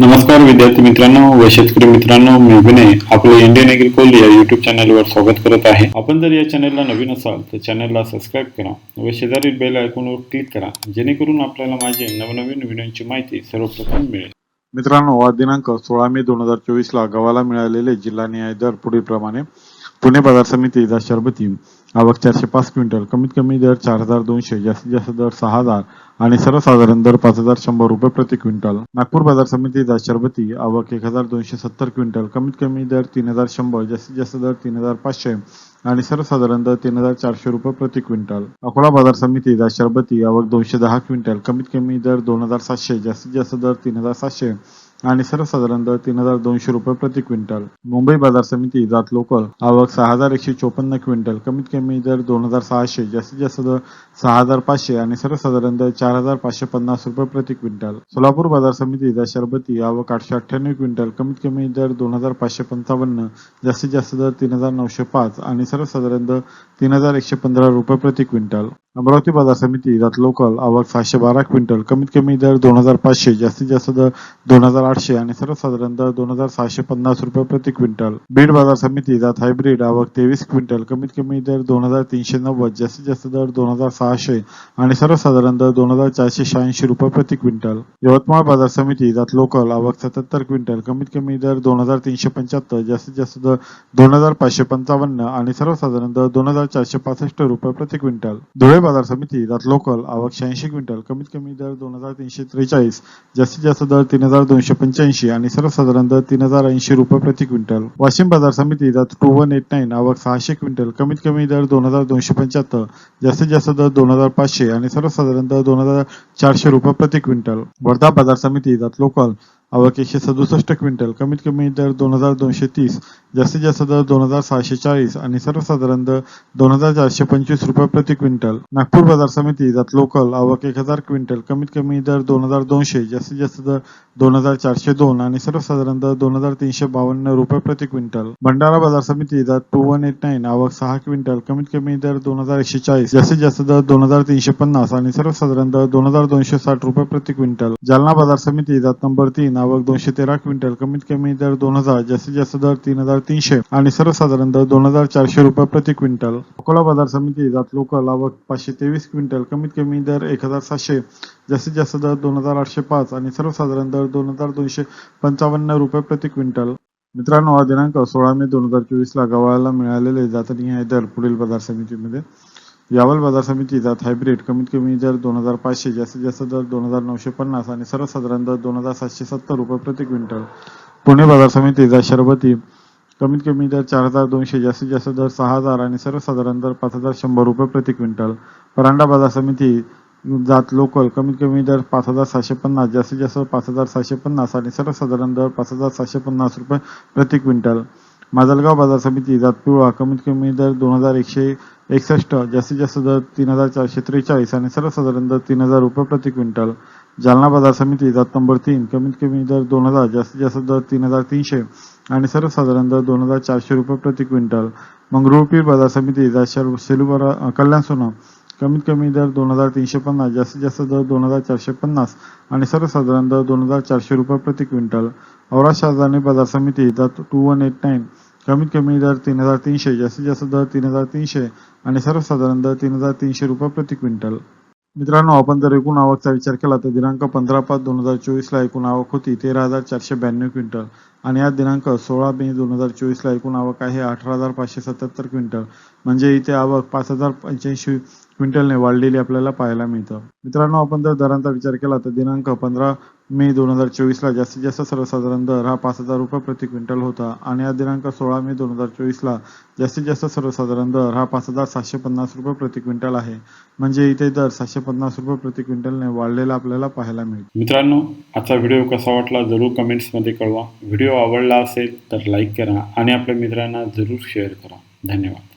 नमस्कार विद्यार्थी मित्रांनो व शेतकरी मित्रांनो मी विनय आपले इंडियन एग्रिकोल या युट्यूब चॅनलवर स्वागत करत आहे. आपण जर या चॅनलला नवीन असाल तर चॅनलला सबस्क्राईब करा व शेजारील बेल आयकॉनवर क्लिक करा जेणेकरून आपल्याला माझे नवनवीन व्हिडिओची माहिती सर्वप्रथम मिळेल. मित्रांनो आज दिनांक सोळा मे दोन हजार चोवीस ला गव्हाला मिळालेले जिल्हा न्याय दर पुढील प्रमाणे पुणे बाजार समिती शरबती आवक चारशे पाच क्विंटल. कमीत कमी दर चार हजार दोनशे जास्तीत जास्त दर सहा हजार आणि सर्वसाधारण दर पाच हजार शंभर रुपये प्रति क्विंटल. नागपूर बाजार समिती जा शरबती आवक एक हजार दोनशे सत्तर क्विंटल. कमीत कमी दर तीन हजार शंभर जास्तीत जास्त दर तीन हजार पाचशे आणि सर्वसाधारण दर तीन हजार चारशे रुपये प्रति क्विंटल. अकोला बाजार समिती जा शरबती आवक दोनशे दहा क्विंटल. कमीत कमी दर दोन हजार सातशे जास्तीत जास्त दर तीन हजार सातशे आणि सर्वसाधारण दर तीन हजार दोनशे रुपये प्रति क्विंटल. मुंबई बाजार समिती जात लोकल आवक सहा हजार एकशे चोपन्न क्विंटल. कमीत कमी दर दोन हजार सहाशे जास्तीत जास्त दर सहा हजार पाचशे आणि सर्वसाधारण दर चार हजार पाचशे पन्नास रुपये प्रति क्विंटल. सोलापूर बाजार समिती जा शरबती आवक आठशे अठ्ठ्याण्णव क्विंटल. कमीत कमी दर दोन हजार पाचशे पंचावन्न जास्तीत जास्त दर तीन हजार नऊशे पाच आणि सर्वसाधारण दर तीन हजार एकशे पंधरा रुपये प्रति क्विंटल. अमरावती बाजार समिती जात लोकल आवक सहाशे बारा क्विंटल कमीत कमी दर दोन हजार पाचशे जास्तीत जास्त दर दोन हजार आठशे आणि सर्वसाधारण दर दोन हजार सहाशे पन्नास रुपये प्रति क्विंटल. बीड बाजार समिती जात हायब्रिड आवक तेवीस क्विंटल कमीत कमी दर दोन हजार तीनशे नव्वद जास्तीत जास्त दर दोन हजार सहाशे आणि सर्वसाधारण दर दोन हजार चारशे शहाऐंशी रुपये प्रति क्विंटल. यवतमाळ बाजार समिती जात लोकल आवक सत्याहत्तर क्विंटल कमीत कमी दर दोन हजार तीनशे पंच्याहत्तर जास्तीत जास्त दर दोन हजार पाचशे पंचावन्न आणि सर्वसाधारण दर दोन हजार चारशे पासष्ट रुपये प्रति क्विंटल. धुळे बाजार समिती जात लोकल आवक शहाऐंशी क्विंटल कमीत कमी दर दोन हजार तीनशे त्रेचाळीस जास्तीत जास्त दर तीन हजार दोनशे पंच्याऐंशी आणि सर्वसाधारण दर तीन हजार ऐंशी रुपये प्रति क्विंटल. वाशिम बाजार समिती जात टू वन एट नाईन आवक सहाशे क्विंटल कमीत कमी दर दोन हजार दोनशे पंच्याहत्तर जास्तीत जास्त दर दोन हजार पाचशे आणि सर्वसाधारण दर दोन हजार चारशे रुपये प्रति क्विंटल. वर्धा बाजार समिती जात लोकल आवक एकशे सदुसष्ट क्विंटल कमीत कमी दर दोन हजार दोनशे तीस जास्तीत जास्त दर दोन हजार सहाशे चाळीस आणि सर्वसाधारण दर दोन हजार चारशे पंचवीस रुपये प्रति क्विंटल. नागपूर बाजार समिती जात लोकल आवक एक हजार क्विंटल कमीत कमी दर दोन हजार दोनशे जास्तीत जास्त दर दोन हजार चारशे दोन आणि सर्वसाधारण दर दोन हजार तीनशे बावन्न रुपये प्रति क्विंटल. भंडारा बाजार समिती जात टू वन एट नाईन आवक सहा क्विंटल कमीत कमी दर दोन हजार एकशे चाळीस जास्तीत जास्त दर दोन हजार तीनशे पन्नास आणि सर्वसाधारण दर दोन हजार दोनशे साठ रुपये प्रति क्विंटल. जालना बाजार समिती जात नंबर तीन आवक दोनशे तेरा क्विंटल. कमीत कमी दर दोन हजार जास्तीत जास्त दर तीन हजार तीनशे आणि सर्वसाधारण दर दोन हजार चारशे रुपये प्रति क्विंटल. अकोला बाजार समिती जात लोकल आवक पाचशे तेवीस क्विंटल कमीत कमी दर एक हजार सातशे जास्तीत जास्त दर दोन हजार आठशे पाच आणि सर्वसाधारण दर दोन हजार दोनशे पंचावन्न रुपये प्रति क्विंटल. मित्रांनो हा दिनांक सोळा मे दोन हजार चोवीस ला मिळालेले जातनीय दर पुढील बाजार समितीमध्ये. यावल बाजार समिती जात हायब्रिड. कमीत कमी दर दोन हजार पाचशे जास्तीत जास्त दर दोन हजार नऊशे पन्नास आणि सर्वसाधारण दर दोन हजार सातशे सत्तर रुपये प्रति क्विंटल. पुणे बाजार समिती जात शरबती. कमीत कमी दर चार हजार दोनशे जास्तीत जास्त दर सहा हजार आणि सर्वसाधारण दर पाच हजार शंभर रुपये प्रति क्विंटल. परांडा बाजार समिती जात लोकल. कमीत कमी दर पाच हजार सहाशे पन्नास जास्तीत जास्त पाच हजार सहाशे पन्नास आणि सर्वसाधारण दर पाच हजार सहाशे पन्नास रुपये प्रति क्विंटल. माजलगाव बाजार समिती जात पिवळा कमीत कमी दर दोन हजार एकशे एकसष्ट जास्तीत जास्त दर तीन हजार चारशे त्रेचाळीस आणि सर्वसाधारण दर तीन हजार रुपये प्रति क्विंटल. जालना बाजार समिती जात नंबर तीन कमीत कमी दर दोन हजार जास्तीत जास्त दर तीन हजार तीनशे आणि सर्वसाधारण दर दोन हजार चारशे रुपये प्रति क्विंटल. मंगरुळपीर बाजार समिती जात शर कल्याण सोना कमीत कमी दर दोन हजार तीनशे पन्नास जास्तीत जास्त दर दोन हजार चारशे पन्नास आणि सर्वसाधारण दर दोन हजार चारशे रुपये प्रति क्विंटल. औरा शाहजानी बाजार समिती दर टू वन एट नाईन कमीत कमी दर तीन हजार तीनशे जास्तीत जास्त दर तीन हजार तीनशे आणि सर्वसाधारण दर तीन हजार तीनशे रुपये प्रति क्विंटल. मित्रांनो आपण जर एकूण आवकचा विचार केला तर दिनांक पंधरा पाच दोन हजार चोवीसला एकूण आवक होती तेरा हजार चारशे ब्याण्णव क्विंटल. आणि आज दिनांक सोळा मे दोन हजार चोवीसला एकूण आवक आहे अठरा हजार पाचशे सत्याहत्तर क्विंटल. म्हणजे इथे आवक पाच हजार पंच्याऐंशी क्विंटलने वाढलेली आपल्याला पाहायला मिळतं. मित्रांनो आपण जर दरांचा विचार केला तर दिनांक पंधरा मे दोन हजार चोवीसला जास्तीत जास्त सर्वसाधारण दर हा पाच हजार रुपये प्रति क्विंटल होता. आणि आज दिनांक सोळा मे दोन हजार चोवीसला जास्तीत जास्त सर्वसाधारण दर हा पाच हजार सातशे पन्नास रुपये प्रति क्विंटल आहे. म्हणजे इथे दर सातशे पन्नास रुपये प्रति क्विंटलने वाढलेला आपल्याला पाहायला मिळतो. मित्रांनो आजचा व्हिडिओ कसा वाटला जरूर कमेंट्समध्ये कळवा. व्हिडिओ आवडला असेल तर लाईक करा आणि आपल्या मित्रांना जरूर शेअर करा. धन्यवाद.